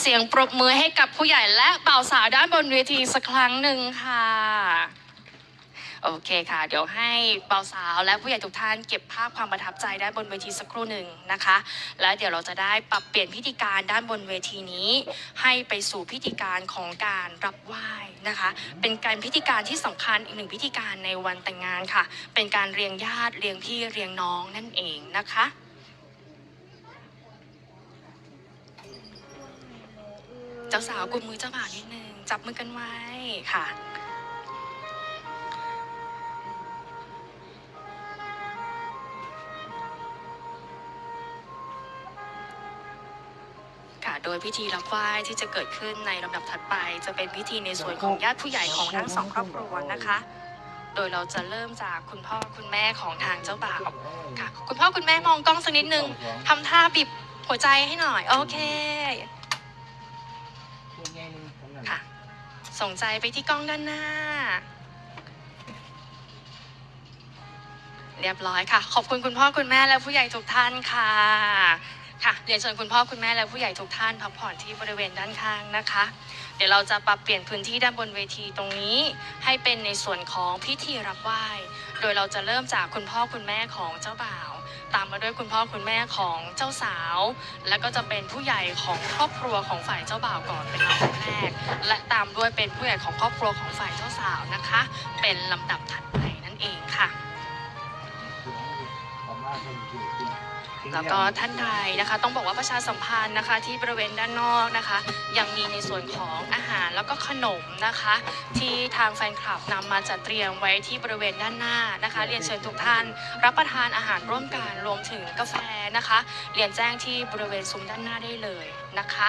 เสียงปรบมือให้กับผู้ใหญ่และเบ่าสาวด้านบนเวทีสักครั้งหนึ่งค่ะ โอเคค่ะ เดี๋ยวให้เบ่าสาวและผู้ใหญ่ทุกท่านเก็บภาพความประทับใจด้านบนเวทีสักครู่หนึ่งนะคะ และเดี๋ยวเราจะได้ปรับเปลี่ยนพิธีการด้านบนเวทีนี้ ให้ไปสู่พิธีการของการรับไหว้นะคะ เป็นการพิธีการที่สำคัญอีกหนึ่งพิธีการในวันแต่งงานค่ะ เป็นการเรียงญาติเรียงพี่เรียงน้องนั่นเองนะคะ จ้าสาวกุมมือเจ้าบ่าวนิดนึงจับมือกันไว้ค่ะ ค่ะโดยพิธีรับไหว้ที่จะเกิดขึ้นในลำดับถัดไป จะเป็นพิธีในส่วนของญาติผู้ใหญ่ของทั้งสองครอบครัวนะคะ โดยเราจะเริ่มจากคุณพ่อคุณแม่ของทางเจ้าบ่าวค่ะ คุณพ่อคุณแม่มองกล้องสักนิดนึงทำท่าบีบหัวใจให้หน่อย โอเค ค่ะ ส่งใจไปที่กล้องด้านหน้า เรียบร้อยค่ะ ขอบคุณคุณพ่อคุณแม่และผู้ใหญ่ทุกท่านค่ะค่ะเรียนเชิญคุณพ่อคุณแม่และผู้ใหญ่ทุกท่านพักผ่อนที่บริเวณด้านข้างนะคะ เดี๋ยวเราจะปรับเปลี่ยนพื้นที่ด้านบนเวทีตรงนี้ ให้เป็นในส่วนของพิธีรับไหว้ โดยเราจะเริ่มจากคุณพ่อคุณแม่ของเจ้าบ่าว ตามมาด้วยคุณพ่อคุณแม่ของเจ้าสาว และก็จะเป็นผู้ใหญ่ของครอบครัวของฝ่ายเจ้าบ่าวก่อนเป็นลำดับแรก และตามด้วยเป็นผู้ใหญ่ของครอบครัวของฝ่ายเจ้าสาวนะคะ เป็นลำดับถัดไปนั่นเองค่ะ แล้วก็ท่านใดนะคะ ต้องบอกว่าประชาสัมพันธ์นะคะที่บริเวณด้านนอกนะคะ ยังมีในส่วนของอาหารแล้วก็ขนมนะคะ ที่ทางแฟนคลับนำมาจัดเตรียมไว้ที่บริเวณด้านหน้านะคะ เรียนเชิญทุกท่าน รับประทานอาหารร่วมกันรวมถึงกาแฟนะคะ เรียนแจ้งที่บริเวณซุ้มด้านหน้าได้เลยนะคะ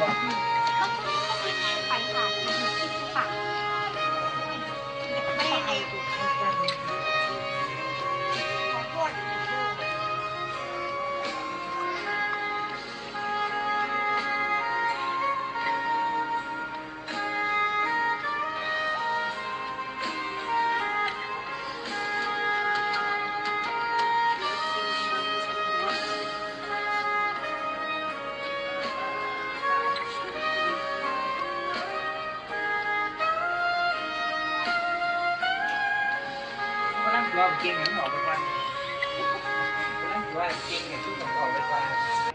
ไกำลังว่าเก่งอย่างออกไปฟังกำลังว่าเก่งอย่างที่ต้องออกไปฟัง